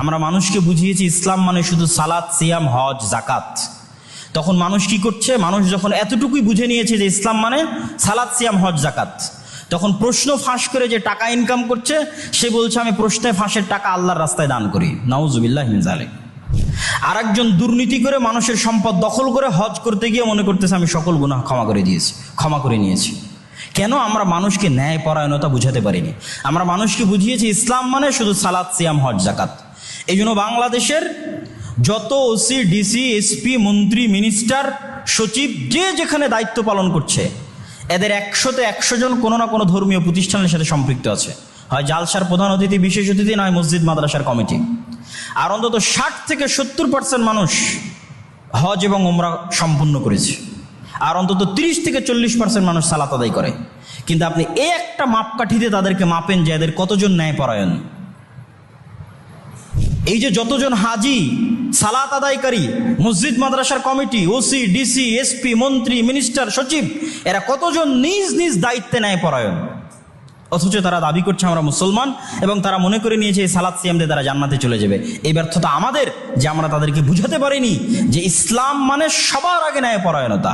আমরা মানুষকে বুঝিয়েছি ইসলাম মানে শুধু সালাত, সিয়াম, হজ জাকাত তখন মানুষ কি করছে? মানুষ যখন এতটুকুই বুঝে নিয়েছে যে ইসলাম মানে সালাত, সিয়াম, হজ জাকাত তখন প্রশ্ন ফাঁস করে যে টাকা ইনকাম করছে, সে বলছে, আমি প্রশ্নে ফাঁসের টাকা আল্লাহর রাস্তায় দান করি। নাউজুবিল্লাহ হিমজালে আর একজন দুর্নীতি করে মানুষের সম্পদ দখল করে হজ করতে গিয়ে মনে করতেছে, আমি সকল গুনাহ ক্ষমা করে দিয়েছি, ক্ষমা করে নিয়েছি। কেন আমরা মানুষকে ন্যায় পরায়ণতা বুঝাতে পারিনি? আমরা মানুষকে বুঝিয়েছি ইসলাম মানে শুধু সালাদ সিয়াম, হজ জাকাত এই জন্য বাংলাদেশের যত ওসি ডিসি এসপি মন্ত্রী মিনিস্টার সচিব, যে যেখানে দায়িত্ব পালন করছে, এদের একশোতে একশো জন কোনো না কোনো ধর্মীয় প্রতিষ্ঠানের সাথে সম্পৃক্ত আছে। হয় জালসার প্রধান অতিথি, বিশেষ অতিথি, নয় মসজিদ, মাদ্রাসার কমিটি। আর অন্তত ষাট থেকে সত্তর পার্সেন্ট মানুষ হজ এবং ওমরা সম্পূর্ণ করেছে। আর অন্তত তিরিশ থেকে চল্লিশ পার্সেন্ট মানুষ সালাত আদায় করে। কিন্তু আপনি এই একটা মাপকাঠিতে তাদেরকে মাপেন যে এদের কতজন ন্যায়পরায়ণ? এই যে যতজন হাজি, সালাত আদায়কারী, মসজিদ, মাদ্রাসার কমিটি, ওসি, ডিসি, এসপি, মন্ত্রী, মিনিস্টার, সচিব, এরা কতজন নিজ নিজ দায়িত্বে ন্যায় পরায়ণ? অথচ তারা দাবি করছে আমরা মুসলমান এবং তারা মনে করে নিয়েছে এই সালাদ সিয়াম দিয়ে তারা জান্নাতে চলে যাবে। এই ব্যর্থতা আমাদের যে আমরা তাদেরকে বুঝাতে পারিনি যে ইসলাম মানে সবার আগে ন্যায় পরায়ণতা।